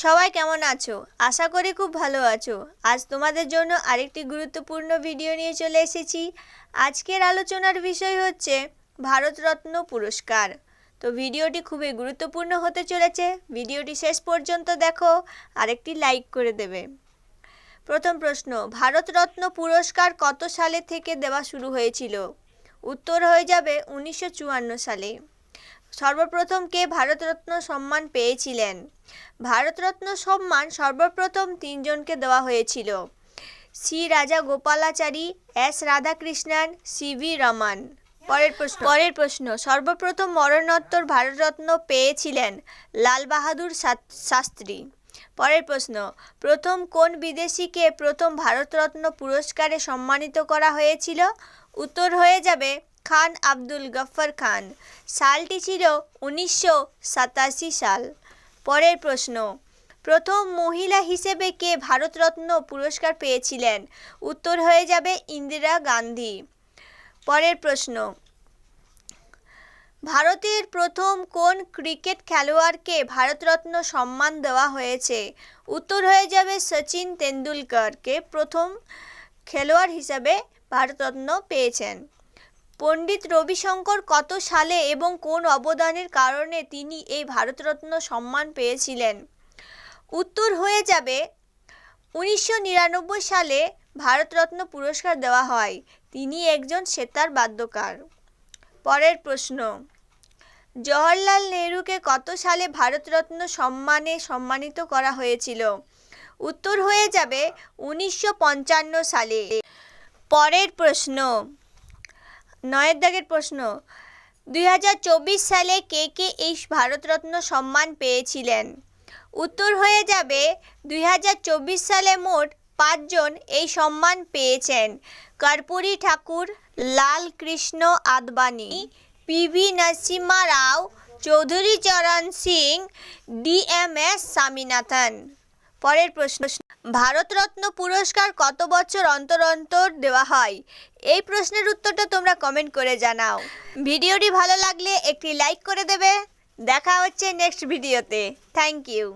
সবাই কেমন আছো? আশা করি খুব ভালো আছো। আজ তোমাদের জন্য আরেকটি গুরুত্বপূর্ণ ভিডিও নিয়ে চলে এসেছি। আজকের আলোচনার বিষয় হচ্ছে ভারতরত্ন পুরস্কার। তো ভিডিওটি খুবই গুরুত্বপূর্ণ হতে চলেছে। ভিডিওটি শেষ পর্যন্ত দেখো, আরেকটি লাইক করে দেবে। প্রথম প্রশ্ন ভারতরত্ন পুরস্কার কত সালে থেকে দেওয়া শুরু হয়েছিল? উত্তর হয়ে যাবে উনিশশো চুয়ান্ন সালে। সর্বপ্রথম কে ভারতরত্ন সম্মান পেয়েছিলেন? ভারতরত্ন সম্মান সর্বপ্রথম তিনজনকে দেওয়া হয়েছিল। C Rajagopalachari, S Radhakrishnan, C V Raman. পরের প্রশ্ন। পরের প্রশ্ন। সর্বপ্রথম মরণোত্তর ভারতরত্ন পেয়েছিলেন লাল বাহাদুর শাস্ত্রী। পরের প্রশ্ন। প্রথম কোন বিদেশিকে প্রথম ভারতরত্ন পুরস্কারে সম্মানিত করা হয়েছিল? উত্তর হয়ে যাবে খান আব্দুল গফর খান। সালটি ছিল উনিশশো সাতাশি সাল। পরের প্রশ্ন, প্রথম মহিলা হিসেবে কে ভারতরত্ন পুরস্কার পেয়েছিলেন? উত্তর হয়ে যাবে ইন্দিরা গান্ধী। পরের প্রশ্ন, ভারতের প্রথম কোন ক্রিকেট খেলোয়াড়কে ভারতরত্ন সম্মান দেওয়া হয়েছে? উত্তর হয়ে যাবে সচিন তেন্ডুলকরকে প্রথম খেলোয়াড় হিসাবে ভারতরত্ন পেয়েছেন। পণ্ডিত রবিশঙ্কর কত সালে এবং কোন অবদানের কারণে তিনি এই ভারতরত্ন সম্মান পেয়েছিলেন? উত্তর হয়ে যাবে, উনিশশো নিরানব্বই সালে ভারতরত্ন পুরস্কার দেওয়া হয়। তিনি একজন সেতার বাদ্যকার। পরের প্রশ্ন জওহরলাল নেহরুকে কত সালে ভারতরত্ন সম্মানে সম্মানিত করা হয়েছিল? উত্তর হয়ে যাবে, উনিশশো পঞ্চান্ন সালে। পরের প্রশ্ন নয়ের দাগের প্রশ্ন। দুই হাজার চব্বিশ সালে কে কে এই ভারতরত্ন সম্মান পেয়েছিলেন? উত্তর হয়ে যাবে, দুই হাজার চব্বিশ সালে মোট পাঁচজন এই সম্মান পেয়েছেন। Karpoori Thakur Lal Krishna Advani PV Narasimha Rao, Chaudhary Charan Singh, D M S Swaminathan. পরের প্রশ্ন, ভারতরত্ন পুরস্কার কত বছর অন্তর অন্তর দেওয়া হয়? এই প্রশ্নের উত্তরটা তোমরা কমেন্ট করে জানাও। ভিডিওটি ভালো লাগলে একটি লাইক করে দেবে। দেখা হচ্ছে নেক্সট ভিডিওতে থ্যাংক ইউ